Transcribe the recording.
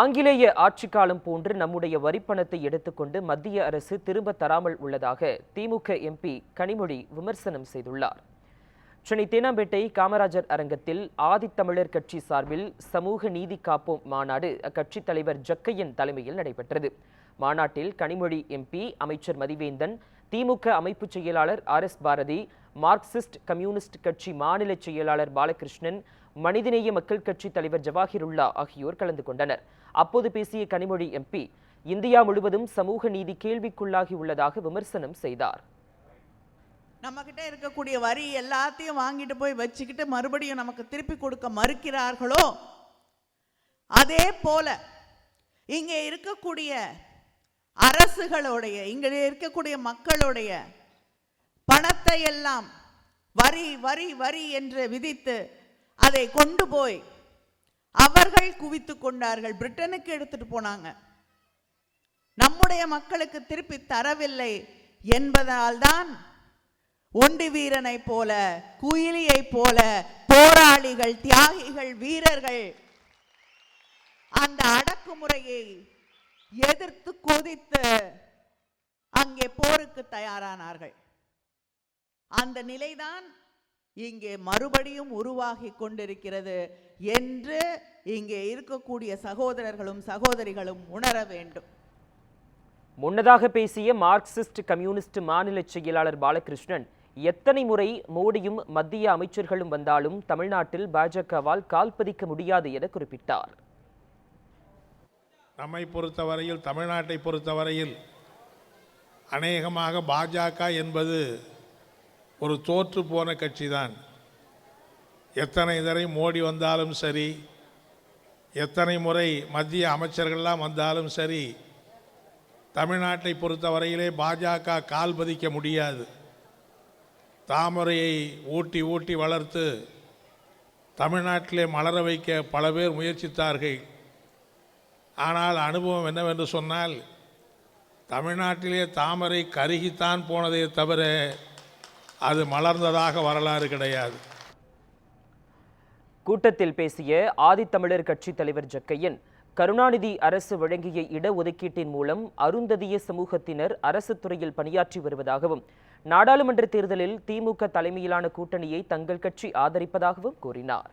ஆங்கிலேய ஆட்சி காலம் போன்று நம்முடைய வரிப்பணத்தை எடுத்துக்கொண்டு மத்திய அரசு திரும்ப தராமல் உள்ளதாக திமுக எம்பி கனிமொழி விமர்சனம் செய்துள்ளார். சென்னை தேனாம்பேட்டை காமராஜர் அரங்கத்தில் ஆதித்தமிழர் கட்சி சார்பில் சமூக நீதி காப்போம் மாநாடு அக்கட்சித் தலைவர் ஜக்கையன் தலைமையில் நடைபெற்றது. மாநாட்டில் கனிமொழி எம்பி அமைச்சர் மதிவேந்தன் திமுக அமைப்பு செயலாளர் R S Bharathi Marxist communist கட்சி மாநில செயலாளர் பாலகிருஷ்ணன் மனிதநேய மக்கள் கட்சி தலைவர் ஜவாஹிருல்லா ஆகியோர் கலந்து கொண்டனர். அப்போது பேசிய கனிமொழி எம்பி இந்தியா முழுவதும் சமூக நீதி கேள்விக்குள்ளாகி உள்ளதாக விமர்சனம் செய்தார். நம்ம கிட்ட இருக்கக்கூடிய வரி எல்லாத்தையும் வாங்கிட்டு போய் வச்சுக்கிட்டு மறுபடியும் நமக்கு திருப்பி கொடுக்க மறுக்கிறார்களோ? அதே போல இங்கே இருக்கக்கூடிய அரசுகளுடைய இங்கே இருக்கக்கூடிய மக்களுடைய பணத்தை எல்லாம் வரி வரி வரி என்று விதித்து அதை கொண்டு போய் அவர்கள் குவித்து கொண்டார்கள். பிரிட்டனுக்கு எடுத்துட்டு போனாங்க. நம்முடைய மக்களுக்கு திருப்பி தரவில்லை என்பதால்தான் ஒண்டி வீரனை போல குயிலியை போல போராளிகள் தியாகிகள் வீரர்கள் அந்த அடக்குமுறையை எதிர்த்து கொதித்து அங்கே போருக்கு தயாரானார்கள். அந்த நிலைதான் இங்கே மறுபடியும் உருவாகி கொண்டிருக்கிறது என்று இங்கே இருக்கக்கூடிய சகோதரர்களும் சகோதரிகளும் உணர வேண்டும். முன்னதாக பேசிய மார்க்சிஸ்ட் கம்யூனிஸ்ட் மாநில செயலாளர் பாலகிருஷ்ணன் எத்தனை முறை மோடியும் மத்திய அமைச்சர்களும் வந்தாலும் தமிழ்நாட்டில் பாஜகவால் கால் பதிக்க முடியாது என குறிப்பிட்டார். நம்மை பொறுத்தவரையில் தமிழ்நாட்டை பொறுத்தவரையில் அநேகமாக பாஜக என்பது ஒரு தோற்று போன கட்சி தான் எத்தனை தடவை மோடி வந்தாலும் சரி எத்தனை முறை மத்திய அமைச்சர்கள்லாம் வந்தாலும் சரி தமிழ்நாட்டை பொறுத்தவரையிலே பாஜக கால் பதிக்க முடியாது. தாமரையை ஊட்டி ஊட்டி வளர்த்து தமிழ்நாட்டிலே மலர வைக்க பல பேர் முயற்சித்தார்கள். ஆனால் அனுபவம் என்னவென்று சொன்னால் தமிழ்நாட்டிலே தாமரை கருகித்தான் போனதே தவிர அது மலர்ந்ததாக வரலாறு கிடையாது. கூட்டத்தில் பேசிய ஆதித்தமிழர் கட்சி தலைவர் ஜக்கையன் கருணாநிதி அரசு வழங்கிய இடஒதுக்கீட்டின் மூலம் அருந்ததிய சமூகத்தினர் அரசு துறையில் பணியாற்றி வருவதாகவும் நாடாளுமன்ற தேர்தலில் திமுக தலைமையிலான கூட்டணியை தங்கள் கட்சி ஆதரிப்பதாகவும் கூறினார்.